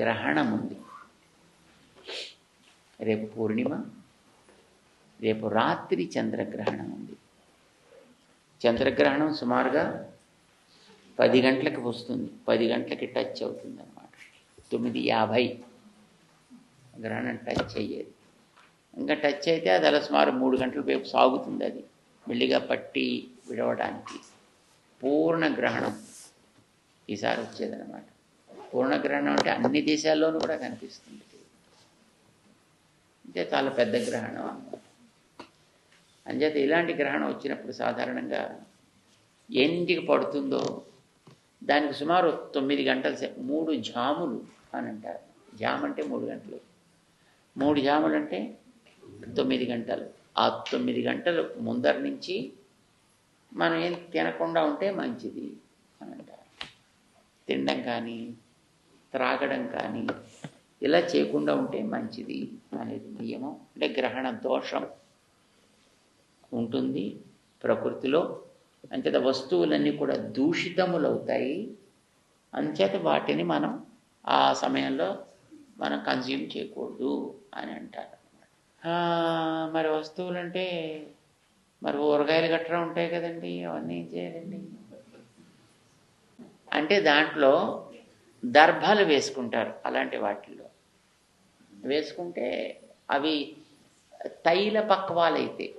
గ్రహణం ఉంది రేపు పూర్ణిమ రేపు రాత్రి చంద్రగ్రహణం ఉంది చంద్రగ్రహణం సుమారుగా పది గంటలకు వస్తుంది. పది గంటలకి టచ్ అవుతుంది అనమాట తొమ్మిది యాభై గ్రహణం టచ్ అయ్యేది. ఇంకా టచ్ అయితే అది అలా సుమారు మూడు గంటల వైపు సాగుతుంది అది. మెల్లిగా పట్టి విడవడానికి పూర్ణ గ్రహణం ఈసారి వచ్చేదన్నమాట. పూర్ణగ్రహణం అంటే అన్ని దేశాల్లోనూ కూడా కనిపిస్తుంది. అంటే చాలా పెద్ద గ్రహణం అన్నమాట. అంచేత ఇలాంటి గ్రహణం వచ్చినప్పుడు సాధారణంగా ఎన్నింటికి పడుతుందో దానికి సుమారు తొమ్మిది గంటల మూడు జాములు అని అంటారు. జామ్ అంటే మూడు గంటలు. మూడు జాములు అంటే తొమ్మిది గంటలు. ఆ తొమ్మిది గంటలు ముందర నుంచి మనం ఏం తినకుండా ఉంటే మంచిది అని అంటారు. తినడం కానీ త్రాగడం కానీ ఇలా చేయకుండా ఉంటే మంచిది అనేది నియమం అంటే గ్రహణ దోషం ఉంటుంది ప్రకృతిలో. అంచేత వస్తువులన్నీ కూడా దూషితములవుతాయి. అంచేత వాటిని మనం ఆ సమయంలో మనం కన్జ్యూమ్ చేయకూడదు అని అంటారు మరి మరి వస్తువులంటే మరి ఊరగాయలు గట్రా ఉంటాయి కదండి అవన్నీ ఏం చేయాలండి? అంటే దాంట్లో దర్భాలు వేసుకుంటారు అలాంటి వాటిల్లో. వేసుకుంటే అవి తైల పక్వాలైతే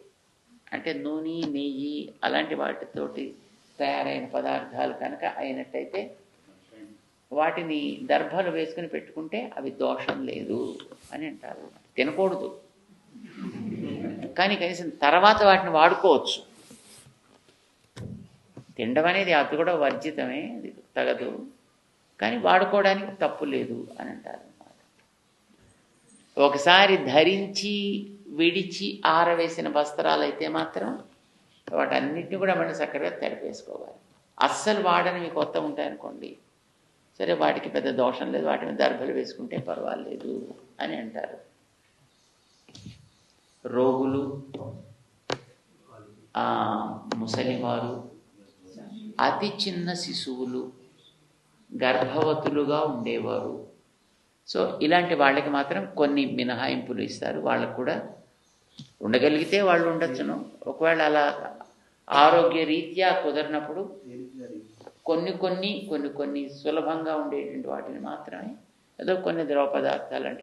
అంటే నూనె నెయ్యి అలాంటి వాటితోటి తయారైన పదార్థాలు కనుక అయినట్టయితే వాటిని దర్భాలు వేసుకుని పెట్టుకుంటే అవి దోషం లేదు అని అంటారు. తినకూడదు. కానీ కనీసం తర్వాత వాటిని వాడుకోవచ్చు. తినడం అనేది అది కూడా వర్జితమే అది తగదు. కానీ వాడుకోవడానికి తప్పు లేదు అని అంటారు ఒకసారి ధరించి విడిచి ఆరవేసిన వస్త్రాలు అయితే మాత్రం వాటన్నిటిని కూడా మనం చక్కగా తెరపేసుకోవాలి అస్సలు వాడని కొత్త ఉంటాయనుకోండి సరే వాటికి పెద్ద దోషం లేదు వాటి మీద దర్భలు వేసుకుంటే పర్వాలేదు అని అంటారు. రోగులు ముసలివారు అతి చిన్న శిశువులు గర్భవతులుగా ఉండేవారు. సో ఇలాంటి వాళ్ళకి మాత్రం కొన్ని మినహాయింపులు ఇస్తారు. వాళ్ళకు కూడా ఉండగలిగితే వాళ్ళు ఉండొచ్చును. ఒకవేళ అలా ఆరోగ్య రీత్యా కుదరినప్పుడు కొన్ని కొన్ని కొన్ని కొన్ని సులభంగా ఉండేటువంటి వాటిని మాత్రమే. ఏదో కొన్ని ద్రవ పదార్థాలు అంటే